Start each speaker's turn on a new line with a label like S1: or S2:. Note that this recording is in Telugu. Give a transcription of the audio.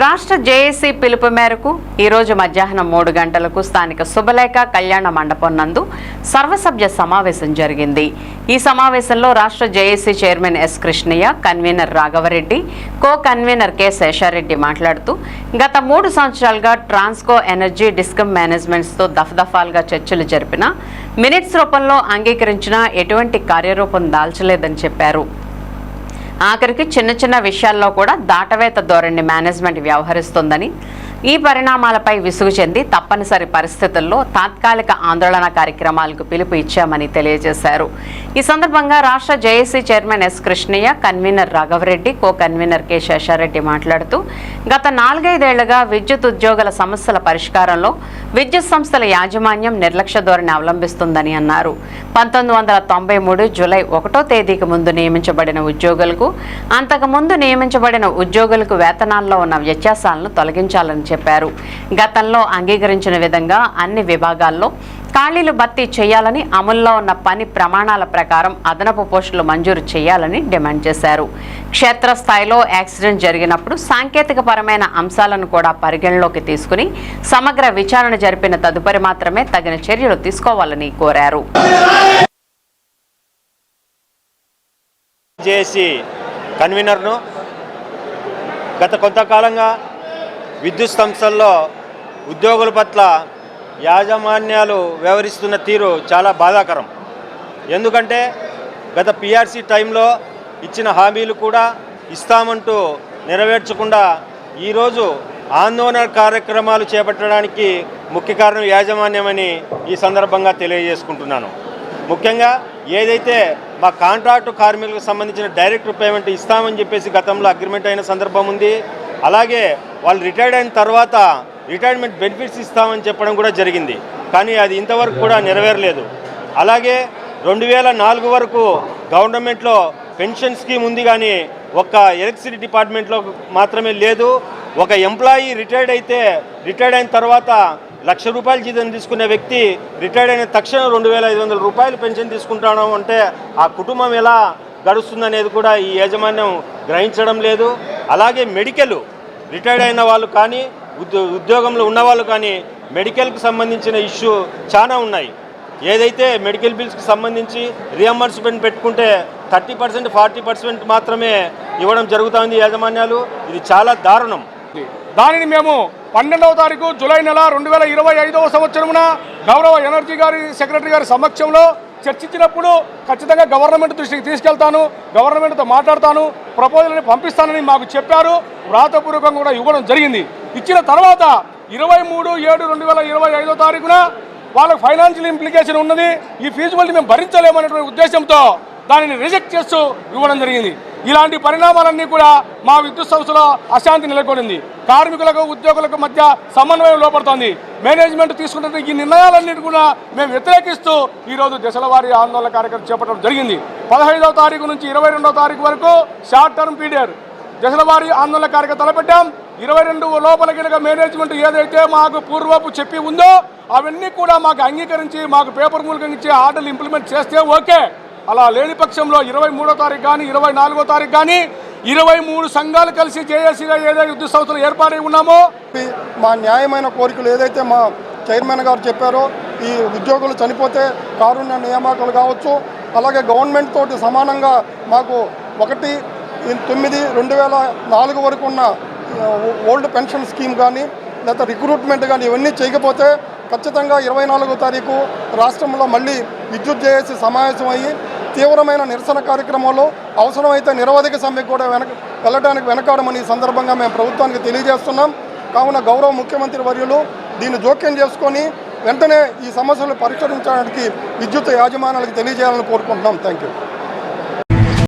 S1: రాష్ట్ర జేఏసీ పిలుపు మేరకు ఈరోజు మధ్యాహ్నం మూడు గంటలకు స్థానిక శుభలేఖ కళ్యాణ మండపం నందు సర్వసభ్య సమావేశం జరిగింది. ఈ సమావేశంలో రాష్ట్ర JAC chairman S Krishnaiah convener Raghava Reddy co convener K Sesha Reddy మాట్లాడుతూ గత మూడు సంవత్సరాలుగా ట్రాన్స్కో ఎనర్జీ డిస్కమ్ మేనేజ్మెంట్స్తో దఫదఫాలుగా చర్చలు జరిపిన మినిట్స్ రూపంలో అంగీకరించిన ఎటువంటి కార్యరూపం దాల్చలేదని చెప్పారు. ఆఖరికి చిన్న చిన్న విషయాల్లో కూడా దాటవేత ధోరణి మేనేజ్మెంట్ వ్యవహరిస్తుందని ఈ పరిణామాలపై విసుగు చెంది తప్పనిసరి పరిస్థితుల్లో తాత్కాలిక ఆందోళన కార్యక్రమాలకు పిలుపు ఇచ్చామని తెలియజేశారు. ఈ సందర్భంగా రాష్ట్ర JAC chairman S Krishnaiah convener Raghava Reddy co convener K Sesha Reddy మాట్లాడుతూ గత నాలుగైదేళ్ళుగా విద్యుత్ ఉద్యోగుల సమస్యల పరిష్కారంలో విద్యుత్ సంస్థల యాజమాన్యం నిర్లక్ష్య ధోరణి అవలంబిస్తుందని అన్నారు. పంతొమ్మిది వందల తొంభై మూడు జూలై ఒకటో తేదీకి ముందు నియమించబడిన ఉద్యోగులకు అంతకు ముందు నియమించబడిన ఉద్యోగులకు వేతనాల్లో ఉన్న వ్యత్యాసాలను తొలగించాలని చెప్పారు. గతంలో అంగీకరించిన విధంగా అన్ని విభాగాల్లో ఖాళీలు భర్తీ చేయాలని అమల్లో ఉన్న పని ప్రమాణాల ప్రకారం అదనపు పోస్టులు మంజూరు చేయాలని డిమాండ్ చేశారు. క్షేత్రస్థాయిలో యాక్సిడెంట్ జరిగినప్పుడు సాంకేతిక పరమైన అంశాలను కూడా పరిగణలోకి తీసుకుని సమగ్ర విచారణ జరిపిన తదుపరి మాత్రమే తగిన చర్యలు తీసుకోవాలని కోరారు.
S2: కన్వీనర్ను గత కొంతకాలంగా విద్యుత్ సంస్థల్లో ఉద్యోగుల పట్ల యాజమాన్యాలు వ్యవహరిస్తున్న తీరు చాలా బాధాకరం. ఎందుకంటే గత పిఆర్సీ టైంలో ఇచ్చిన హామీలు కూడా ఇస్తామంటూ నెరవేర్చకుండా ఈరోజు ఆందోళన కార్యక్రమాలు చేపట్టడానికి ముఖ్య కారణం యాజమాన్యమని ఈ సందర్భంగా తెలియజేసుకుంటున్నాను. ముఖ్యంగా ఏదైతే మా కాంట్రాక్టు కార్మికులకు సంబంధించిన డైరెక్ట్ పేమెంట్ ఇస్తామని చెప్పేసి గతంలో అగ్రిమెంట్ అయిన సందర్భం ఉంది. అలాగే వాళ్ళు రిటైర్డ్ అయిన తర్వాత రిటైర్మెంట్ బెనిఫిట్స్ ఇస్తామని చెప్పడం కూడా జరిగింది. కానీ అది ఇంతవరకు కూడా నెరవేరలేదు. అలాగే రెండు వేల నాలుగు వరకు గవర్నమెంట్లో పెన్షన్ స్కీమ్ ఉంది కానీ ఒక్క ఎలక్ట్రిసిటీ డిపార్ట్మెంట్లో మాత్రమే లేదు. ఒక ఎంప్లాయీ రిటైర్డ్ అయితే రిటైర్డ్ అయిన తర్వాత లక్ష రూపాయలు జీతం తీసుకునే వ్యక్తి రిటైర్డ్ అయిన తక్షణం రెండు వేల ఐదు వందల రూపాయలు పెన్షన్ తీసుకుంటాను అంటే ఆ కుటుంబం ఎలా గడుస్తుందనేది కూడా ఈ యాజమాన్యం గ్రహించడం లేదు. అలాగే మెడికల్ రిటైర్డ్ అయిన వాళ్ళు కానీ ఉద్యో ఉద్యోగంలో ఉన్నవాళ్ళు కానీ మెడికల్కి సంబంధించిన ఇష్యూ చాలా ఉన్నాయి. ఏదైతే మెడికల్ బిల్స్కి సంబంధించి రియంబర్స్మెంట్ పెట్టుకుంటే థర్టీ పర్సెంట్ ఫార్టీ పర్సెంట్ మాత్రమే ఇవ్వడం జరుగుతుంది యాజమాన్యాలు. ఇది చాలా దారుణం.
S3: దానిని మేము పన్నెండవ తారీఖు జూలై నెల రెండు వేల ఇరవై ఐదవ సంవత్సరమున గౌరవ ఎనర్జీ గారి సెక్రటరీ గారి సమక్షంలో చర్చించినప్పుడు ఖచ్చితంగా గవర్నమెంట్ దృష్టికి తీసుకెళ్తాను గవర్నమెంట్తో మాట్లాడతాను. ప్రపోజల్ని పంపిస్తానని మాకు చెప్పారు. వ్రాతపూర్వకంగా కూడా ఇవ్వడం జరిగింది. ఇచ్చిన తర్వాత ఇరవై మూడు ఏడు రెండు వేల ఇరవై ఐదో తారీఖున వాళ్ళకి ఫైనాన్షియల్ ఇంప్లికేషన్ ఉన్నది. ఈ ఫీజుబిలిటీ మేము భరించలేమనేటువంటి ఉద్దేశంతో దానిని రిజెక్ట్ చేస్తూ ఇవ్వడం జరిగింది. ఇలాంటి పరిణామాలన్నీ కూడా మా విద్యుత్ సంస్థలో అశాంతి నెలకొనింది. కార్మికులకు ఉద్యోగులకు మధ్య సమన్వయం లోపడుతోంది. మేనేజ్మెంట్ తీసుకుంటున్న ఈ నిర్ణయాలన్నిటి కూడా మేము వ్యతిరేకిస్తూ ఈరోజు దశల వారీ ఆందోళన కార్యక్రమం చేపట్టడం జరిగింది. పదహైదవ తారీఖు నుంచి ఇరవై రెండవ తారీఖు వరకు షార్ట్ టర్మ్ పీరియడ్. దశల వారి ఆందోళన కార్యక్రమం తలపెట్టాం. ఇరవై రెండు లోపల కనుక మేనేజ్మెంట్ ఏదైతే మాకు పూర్వపు చెప్పి ఉందో అవన్నీ కూడా మాకు అంగీకరించి మాకు పేపర్ మూలకంగా ఇచ్చే ఆర్డర్లు ఇంప్లిమెంట్ చేస్తే ఓకే. అలా లేని పక్షంలో ఇరవై మూడో తారీఖు కానీ ఇరవై నాలుగో తారీఖు కానీ ఇరవై మూడు సంఘాలు కలిసి జేఏసీగా ఏదైతే యుద్ధ సంస్థలు ఏర్పాటై ఉన్నామో
S4: మా న్యాయమైన కోరికలు ఏదైతే మా చైర్మన్ గారు చెప్పారో ఈ ఉద్యోగులు చనిపోతే కారుణ్య నియామకాలు కావచ్చు అలాగే గవర్నమెంట్ తోటి సమానంగా మాకు ఒకటి తొమ్మిది రెండు వేల నాలుగు వరకు ఉన్న ఓల్డ్ పెన్షన్ స్కీమ్ కానీ లేదా రిక్రూట్మెంట్ కానీ ఇవన్నీ చేయకపోతే ఖచ్చితంగా ఇరవై నాలుగో తారీఖు రాష్ట్రంలో మళ్ళీ విద్యుత్ చేసి సమావేశం అయ్యి తీవ్రమైన నిరసన కార్యక్రమంలో అవసరమైతే నిరవధిక సమ్మెకు కూడా వెనక వెళ్ళడానికి వెనకాడమని ఈ సందర్భంగా మేము ప్రభుత్వానికి తెలియజేస్తున్నాం. కావున గౌరవ ముఖ్యమంత్రి వర్యులు దీన్ని జోక్యం చేసుకొని వెంటనే ఈ సమస్యలు పరిష్కరించడానికి విద్యుత్ యాజమాన్యాలకు తెలియజేయాలని కోరుకుంటున్నాం. Thank you